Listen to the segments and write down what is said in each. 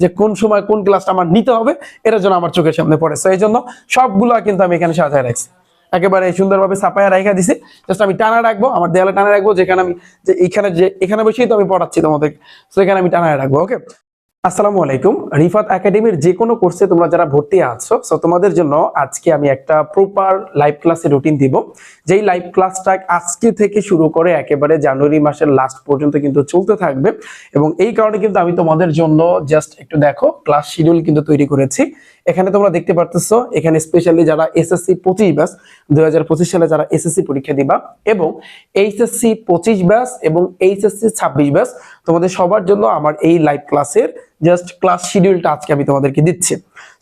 যে কোন সময় কোন ক্লাসটা আমার নিতে হবে এটার জন্য আমার চোখের সামনে পড়ে। এই জন্য সবগুলো কিন্তু আমি এখানে সাজায় রাখছি। একেবারে সুন্দরভাবে ছাপায় রাখা দিছি। জাস্ট আমি টানা রাখব, আমার দেয়ালে টানা রাখব, যেখানে আমি যে এখানে যে এখানে বসেই তো আমি পড়াচ্ছি তোমাদের সেখানে আমি টানা রাখব ওকে আসসালামু আলাইকুম। রিফাত একাডেমির যে কোনো কোর্সে তোমরা যারা ভর্তি আছো সো তোমাদের জন্য আজকে আমি একটা প্রপার লাইভ ক্লাসের রুটিন দিব। যেই লাইভ ক্লাসটা আজকে থেকে শুরু করে একেবারে জানুয়ারি মাসের লাস্ট পর্যন্ত কিন্তু চলতে থাকবে এবং এই কারণে কিন্তু আমি তোমাদের জন্য জাস্ট একটু দেখো ক্লাস শিডিউল কিন্তু তৈরি করেছি। এখানে তোমরা দেখতে পারতেছো, এখানে স্পেশালি যারা এসএসসি পঁচিশ ব্যাস দুই হাজার পঁচিশ সালে যারা এসএসসি পরীক্ষা দিবা এবং এইচএসসি পঁচিশ ব্যাস এবং এইচএসসি ছাব্বিশ ব্যাস তোমাদের সবার জন্য আমার এই লাইভ ক্লাসের জাস্ট ক্লাস শিডিউলটা আজকে আমি তোমাদেরকে দিচ্ছি।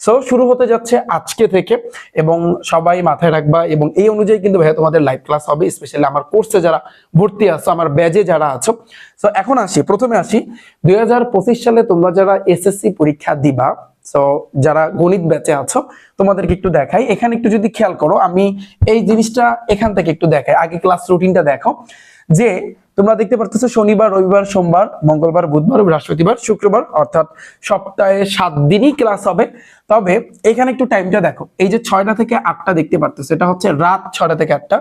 সো শুরু হতে যাচ্ছে আজকে থেকে এবং সবাই মাথায় রাখবা এবং এই অনুযায়ী কিন্তু ভাইয়া তোমাদের লাইভ ক্লাস হবে স্পেশালি আমার কোর্সে যারা ভর্তি আছো, আমার ব্যাজে যারা আছো। সো এখন আসি, প্রথমে আসি। দুই হাজার পঁচিশ সালে তোমরা যারা এসএসসি পরীক্ষা দিবা সো যারা গণিত ব্যাচে আছো, তোমাদেরকে একটু দেখাই। এখানে একটু যদি খেয়াল করো, আমি এই জিনিসটা এখান থেকে একটু দেখাই। আগে ক্লাস রুটিনটা দেখো যে তোমরা দেখতে পারতেছো শনিবার, রবিবার, সোমবার, মঙ্গলবার, বুধবার, বৃহস্পতিবার, শুক্রবার, অর্থাৎ সপ্তাহে সাত দিনই ক্লাস হবে। তবে এখানে একটু টাইমটা দেখো। এই যে ছয়টা থেকে আটটা দেখতে পারতেছো, এটা হচ্ছে রাত ছয়টা থেকে আটটা।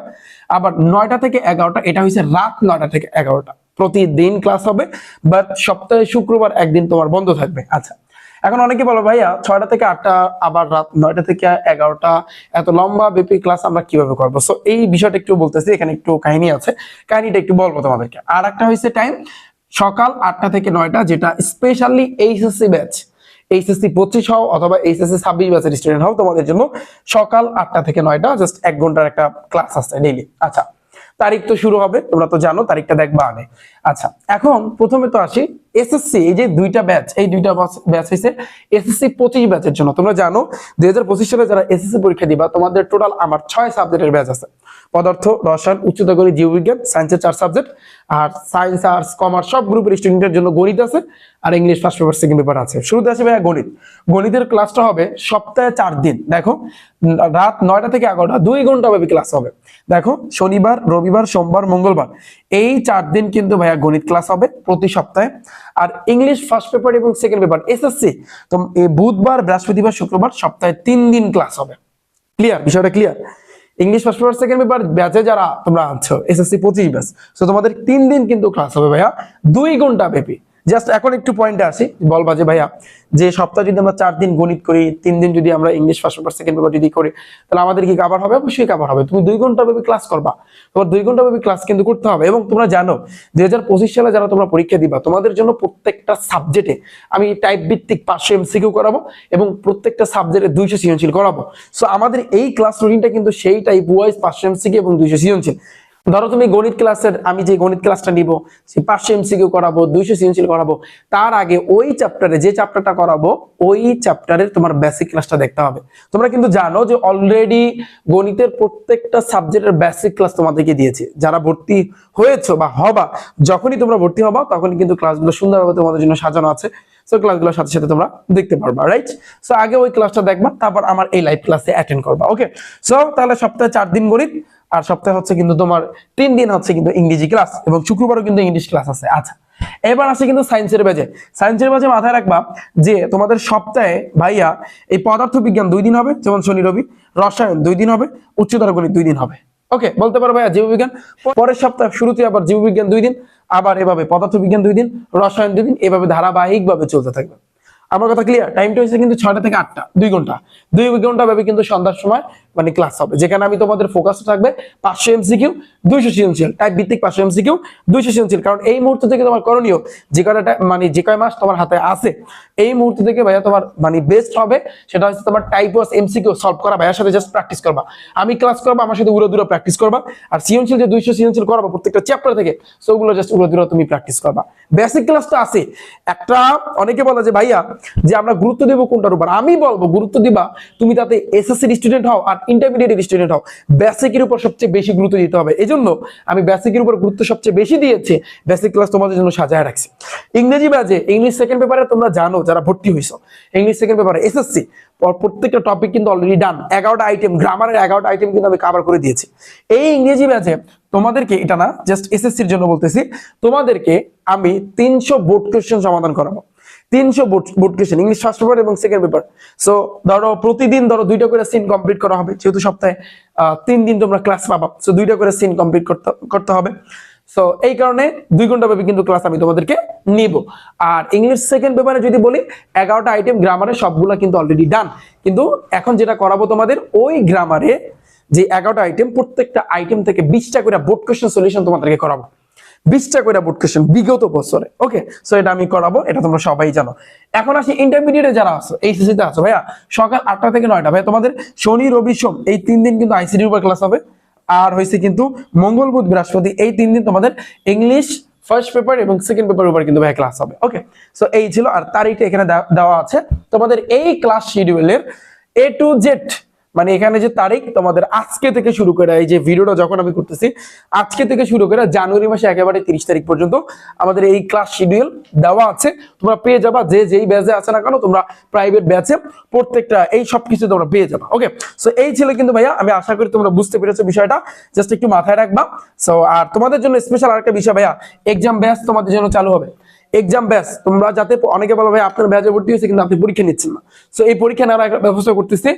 আবার নয়টা থেকে এগারোটা, এটা হচ্ছে রাত নয়টা থেকে এগারোটা। প্রতিদিন ক্লাস হবে, বাট সপ্তাহে শুক্রবার একদিন তোমার বন্ধ থাকবে। আচ্ছা এখন অনেকে বলো, ভাইয়া, ছয়টা থেকে আটটা, আবার রাত নয়টা থেকে এগারোটা, এত লম্বা ব্যাপী ক্লাস আমরা কীভাবে করব? সো এই বিষয়টা একটু বলতেছি, এখানে একটু কাহিনী আছে। কাহিনীটা একটু বলব তোমাদেরকে। আর একটা হয়েছে টাইম সকাল আটটা থেকে নয়টা, যেটা স্পেশালি এইচএসসি ব্যাচ এইচএসসি পঁচিশ হও অথবা এইচএসসি ছাব্বিশ ব্যাচের স্টুডেন্ট হও তোমাদের জন্য সকাল আটটা থেকে নয়টা জাস্ট এক ঘণ্টার একটা ক্লাস আছে ডেইলি আচ্ছা তারিখ তো শুরু হবে, তোমরা তো জানো, তারিখটা দেখবা আগে। আচ্ছা এখন প্রথমে তো আসি এসএসসি এই যে দুইটা ব্যাচ এই দুইটা ব্যাচ হয়েছে এসএসসি পঁচিশ ব্যাচের জন্য। তোমরা জানো, দুই হাজার পঁচিশ সালে যারা এসএসসি পরীক্ষা দিবা, তোমাদের টোটাল আমার ছয় সাবজেক্টের ব্যাচ আছে। পদার্থ, রসায়ন উচ্চতর গণিত জীববিজ্ঞান সায়েন্সের চার সাবজেক্ট আর সায়েন্স আর্টস কমার্স সব গ্রুপের স্টুডেন্টের জন্য গণিত আছে, আর English first paper second paper আছে। শুরুতে ভাইয়া গণিত। গণিতের ক্লাসটা হবে সপ্তাহে চার দিন। দেখো, রাত নয়টা থেকে এগারোটা, দুই ঘণ্টা ব্যাপী ক্লাস হবে। দেখো, শনিবার, রবিবার, সোমবার, মঙ্গলবার। এই চার দিন কিন্তু ভাইয়া গণিত ক্লাস হবে প্রতি সপ্তাহে। আর ইংলিশ ফার্স্ট পেপার এবং সেকেন্ড পেপার এসএসসি তো বুধবার, বৃহস্পতিবার, শুক্রবার সপ্তাহে তিন দিন ক্লাস হবে। ক্লিয়ার বিষয়টা clear English first paper second paper ব্যাচে যারা তোমরা আছো এসএসসি পঁচিশ ব্যাচ, তো তোমাদের তিন দিন কিন্তু ক্লাস হবে ভাইয়া। দুই ঘণ্টা ব্যাপী। জাস্ট এখন একটু পয়েন্টে আসি। বলবা যে ভাইয়া, যে সপ্তাহে যদি আমরা চার দিন গণিত করি, তিন দিন যদি আমরা English first paper second paper যদি করি, তাহলে আমাদের কি কাভার হবে? অবশ্যই কাভার হবে। তুমি দুই ঘণ্টা ব্যাপী ক্লাস করবা। তোমার দুই ঘণ্টা ব্যাপী ক্লাস কিন্তু করতে হবে। এবং তোমরা জানো, দুই হাজার পঁচিশ সালে যারা তোমরা পরীক্ষা দিবা, তোমাদের জন্য প্রত্যেকটা সাবজেক্টে আমি টাইপ ভিত্তিক পাঁচশো এমসিকিউ করাবো এবং প্রত্যেকটা সাবজেক্টে দুইশো সৃজনশীল করাবো। সো আমাদের এই ক্লাস রুটিনটা কিন্তু সেই টাইপ ওয়াইজ পাঁচশো এমসিকিউ এবং দুইশো সৃজনশীল। ধরো তুমি গণিত ক্লাসের, আমি যে গণিত ক্লাসটা নিব সে পাঁচশো এমসিকিউ করাবো, দুইশো সৃজনশীল করাবো, তার আগে ওই চ্যাপ্টারে যে চ্যাপ্টারটা করাবো, ওই চ্যাপ্টারের তোমার বেসিক ক্লাসটা দেখতে হবে। তোমরা কিন্তু জানো যে অলরেডি গণিতের প্রত্যেকটা সাবজেক্টের বেসিক ক্লাস তোমাদেরকে দিয়েছে। যারা ভর্তি হয়েছো বা হবা, যখনই তোমরা ভর্তি হবা, তখনই কিন্তু ক্লাসগুলো সুন্দরভাবে তোমাদের জন্য সাজানো আছে। সো ক্লাসগুলোর সাথে সাথে তোমরা দেখতে পারবা রাইট সো আগে ওই ক্লাসটা দেখবা, তারপর আমার এই লাইভ ক্লাসে অ্যাটেন্ড করবা ওকে সো তাহলে সপ্তাহে চার দিন গণিত আর সপ্তাহে হচ্ছে কিন্তু তোমার তিন দিন হচ্ছে কিন্তু ইংরেজি ক্লাস এবং শুক্রবারও কিন্তু ইংলিশ ক্লাস আছে। আচ্ছা এবার আছে কিন্তু সায়েন্সের বেজে সায়েন্সের বেজে মাথায় রাখবা যে তোমাদের সপ্তাহে ভাইয়া এই পদার্থ বিজ্ঞান দুই দিন হবে, যেমন শনি, রবি, রসায়ন দুই দিন হবে, উচ্চতর গণিত দুই দিন হবে। ওকে, বলতে পারো ভাইয়া জীববিজ্ঞান। পরের সপ্তাহে শুরুতে আবার জীববিজ্ঞান দুই দিন, আবার এভাবে পদার্থ বিজ্ঞান দুই দিন, রসায়ন দুই দিন, এভাবে ধারাবাহিক ভাবে চলতে থাকবে। আমার কথা ক্লিয়ার টাইমটা হচ্ছে কিন্তু ছয়টা থেকে আটটা, দুই ঘণ্টা। দুই ঘণ্টা ভাবে কিন্তু সন্ধ্যার সময় মানে ক্লাস হবে। যেখানে আমি তোমাদের ফোকাস থাকবে পাঁচশো এমসিকিউ দুইশো সৃজনশীল। টাইপ ভিত্তিক পাঁচশো এমসিকিউ দুইশো সৃজনশীল। কারণ এই মুহূর্ত থেকে তোমার করণীয় যে কয়টা মানে যে কয় মাস তোমার হাতে আছে, এই মুহূর্ত থেকে ভাইয়া তোমার মানে বেস্ট হবে সেটা হচ্ছে তোমার টাইপ ওয়াস এমসিকিউ সলভ করা ভাইয়ার সাথে জাস্ট প্র্যাকটিস করবা। আমি ক্লাস করব, আমার সাথে উড়ো দূরে প্র্যাকটিস করবা, আর সৃজনশীল যে দুইশো সৃজনশীল করব প্রত্যেকটা চ্যাপ্টার থেকে, সেগুলো জাস্ট উড়ো দূরে তুমি প্র্যাকটিস করবা। বেসিক ক্লাস তো আছে। একটা, অনেকে বলে যে ভাইয়া যে আমরা গুরুত্ব দেবো কোনটার উপর? আমি বলব গুরুত্ব দিবা তুমি তাতে এসএসসির স্টুডেন্ট হও আর ইন্টারমিডিয়েট স্টুডেন্ট হও। বেসিকের উপর সবচেয়ে বেশি গুরুত্ব দিতে হবে। এই জন্য আমি বেসিকের উপর গুরুত্ব সবচেয়ে বেশি দিয়েছি বেসিক ক্লাস তোমাদের জন্য সাজায় রাখছি। ইংরেজি বাজে ইংলিশ সেকেন্ড পেপারে তোমরা জানো যারা ভর্তি হয়েছো ইংলিশ সেকেন্ড পেপারে এসএসসি প্রত্যেকটা টপিক কিন্তু অলরেডি ডান এগারোটা আইটেম গ্রামারের এগারোটা আইটেম কিন্তু আমি কভার করে দিয়েছি। এই ইংরেজি ব্যাচে তোমাদেরকে, এটা না জাস্ট এসএসসির জন্য বলতেছি, তোমাদেরকে আমি তিনশো বোর্ড কোয়েশ্চেন সমাধান করাবো। তিনশো board question English first paper এবং সেকেন্ড পেপার সো ধরো প্রতিদিন ধরো দুইটা করে সিন কমপ্লিট করা হবে, যেহেতু সপ্তাহে তিন দিন তোমরা ক্লাস পাবা। সো দুইটা করে সিন কমপ্লিট করতে হবে। সো এই কারণে দুই ঘণ্টা ব্যাপী কিন্তু ক্লাস আমি তোমাদেরকে নিব। আর ইংলিশ সেকেন্ড পেপারে যদি বলি, এগারোটা আইটেম গ্রামারে সবগুলো কিন্তু অলরেডি ডান কিন্তু এখন যেটা করাবো তোমাদের, ওই গ্রামারে যে এগারোটা আইটেম প্রত্যেকটা আইটেম থেকে বিশটা করে বোর্ড কোয়েশ্চেন সলিউশন তোমাদেরকে করাবো। বিশটা করে বোর্ড কোয়েশ্চেন বিগত বছরে। ওকে সো এটা আমি করাবো, এটা তোমরা সবাই জানো। এখন আসি ইন্টারমিডিয়েটে যারা আছো এইচএসসি তে আছো, ভাইয়া, সকাল আটটা থেকে নয়টা। ভাইয়া, তোমাদের শনি, রবি, সোম, এই তিন দিন কিন্তু আইসিডির উপর ক্লাস হবে। আর হয়েছে কিন্তু মঙ্গল, বুধ, বৃহস্পতি, এই তিন দিন তোমাদের ইংলিশ ফার্স্ট পেপার এবং সেকেন্ড পেপার উপর কিন্তু ভাই ক্লাস হবে। ওকে সো এই ছিল, আর তারিখটা এখানে দেওয়া আছে। তোমাদের এই ক্লাস শিডিউলের এ টু জেড মানে এখানে যে তারিখ তোমাদের আজকে থেকে শুরু করে এই যে ভিডিওটা যখন আমি করতেছি, আজকে থেকে শুরু করে জানুয়ারি মাসে একেবারে তিরিশ তারিখ পর্যন্ত আমাদের এই ক্লাস শিডিউল দেওয়া আছে। তোমরা পেয়ে যাবা, যে যেই ব্যাচে আছে না কেন, তোমরা প্রাইভেট ব্যাচে প্রত্যেকটা এই সব কিছু তোমরা পেয়ে যাবা ওকে সো এই ছিল কিন্তু ভাইয়া, আমি আশা করি তোমরা বুঝতে পেরেছ বিষয়টা। জাস্ট একটু মাথায় রাখবা। সো আর তোমাদের জন্য স্পেশাল আরেকটা বিষয় ভাইয়া এক্সাম ব্যাচ তোমাদের জন্য চালু হবে। এক্সাম ব্যাস তোমরা যাতে অনেকে বলো ভাই আপনার ব্যাচে ভর্তি হয়েছে কিন্তু আপনি পরীক্ষা নিচ্ছেন না। সো এই পরীক্ষা নেওয়ার একটা ব্যবস্থা করতেছে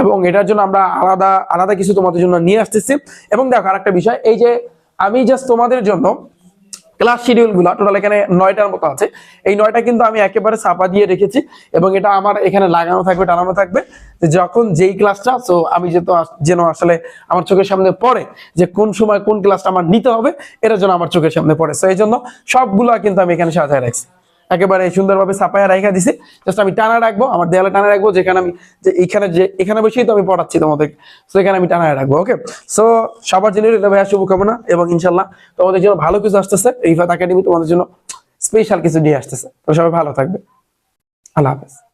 এবং এটার জন্য আমরা আলাদা আলাদা কিছু তোমাদের জন্য নিয়ে আসতেছি। এবং দেখো আরেকটা বিষয়, এই যে আমি জাস্ট তোমাদের জন্য ক্লাস শিডিউলগুলা টোটাল এখানে নয়টার মতো আছে। এই নয়টা কিন্তু আমি একেবারে চাপা দিয়ে রেখেছি এবং এটা আমার এখানে লাগানো থাকবে, টানানো থাকবে। যখন যেই ক্লাসটা তো আমি যেহেতু যেন আসলে আমার চোখের সামনে পড়ে যে কোন সময় কোন ক্লাসটা আমার নিতে হবে এটা যেন আমার চোখের সামনে পড়ে। তো এই জন্য সবগুলো কিন্তু আমি এখানে সাজায় রাখছি। একেবারে সুন্দরভাবে ছাপায় রাখা দিছি। জাস্ট আমি টানা রাখব, আমার দেয়ালে টানা রাখব, যেখানে আমি যে এখানে যে এখানে বসেই তো আমি পড়াচ্ছি তোমাদের। সো এখানে আমি টানা রাখব ওকে সো সবার জন্য এটা ভাইয়া শুভকামনা এবং ইনশাল্লাহ তোমাদের জন্য ভালো কিছু আসতেছে। রিফাত একাডেমি তোমাদের জন্য স্পেশাল কিছু নিয়ে আসতেছে। তো সবাই ভালো থাকবে। আল্লাহ হাফেজ।